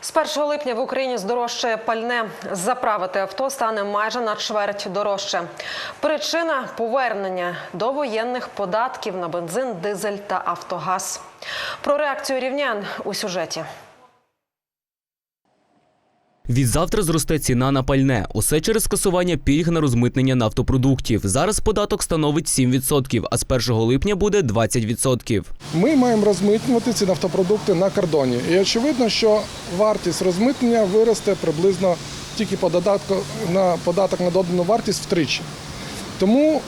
З 1 липня в Україні здорожчає пальне. Заправити авто стане майже на чверть дорожче. Причина повернення до воєнних податків на бензин, дизель та автогаз. Про реакцію рівнян у сюжеті. Відзавтра зросте ціна на пальне. Усе через скасування пільг на розмитнення нафтопродуктів. Зараз податок становить 7%, а з 1 липня буде 20%. Ми маємо розмитнювати ці нафтопродукти на кордоні. І очевидно, що вартість розмитнення виросте приблизно тільки по додатку на податок на додану вартість втричі. Тому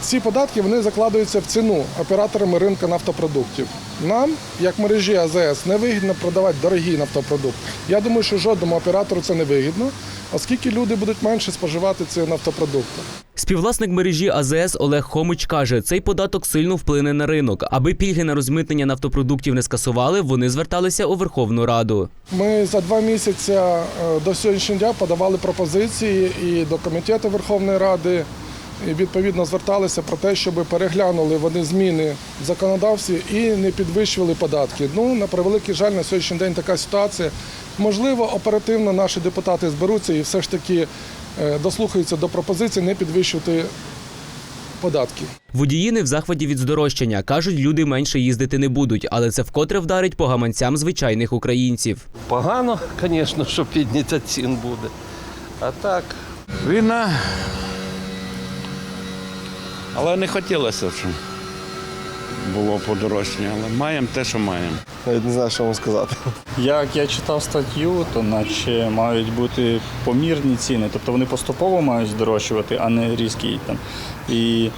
ці податки вони закладаються в ціну операторами ринку нафтопродуктів. Нам, як мережі АЗС, не вигідно продавати дорогі нафтопродукти. Я думаю, що жодному оператору це не вигідно, оскільки люди будуть менше споживати ці нафтопродукти. Співвласник мережі АЗС Олег Хомич каже, цей податок сильно вплине на ринок. Аби пільги на розмитнення нафтопродуктів не скасували, вони зверталися у Верховну Раду. Ми за два місяці е, до сьогоднішнього дня подавали пропозиції і до комітету Верховної Ради. І відповідно зверталися про те, щоб переглянули вони зміни в законодавстві і не підвищували податки. Ну на превеликий жаль, на сьогоднішній день така ситуація. Можливо, оперативно наші депутати зберуться і все ж таки е, дослухаються до пропозиції не підвищувати податки. Водії не в захваті від здорожчання. кажуть, люди менше їздити не будуть, але це вкотре вдарить по гаманцям звичайних українців. Погано, звісно, що підняття цін буде. А так, Війна. Але не хотілося, щоб було подорожчання. Але маємо те, що маємо. Навіть не знаю, що вам сказати. Як я читав статтю, то наче мають бути помірні ціни, тобто вони поступово мають здорожчувати, а не різкі там. І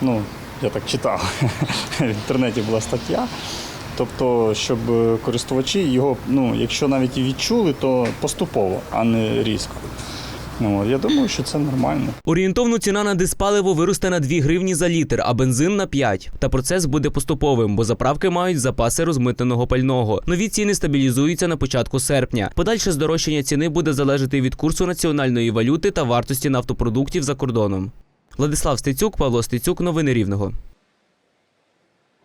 ну, я так читав. В інтернеті була стаття. Тобто, щоб користувачі його, ну, якщо навіть і відчули, то поступово, а не різко. Ну, я думаю, що це нормально. Орієнтовно ціна на диспаливо виросте на 2 гривні за літр, а бензин на 5. Та процес буде поступовим, бо заправки мають запаси розмитненого пального. Нові ціни стабілізуються на початку серпня. Подальше здорожчання ціни буде залежати від курсу національної валюти та вартості нафтопродуктів за кордоном. Владислав Стецюк, Павло Стецюк, новини Рівного.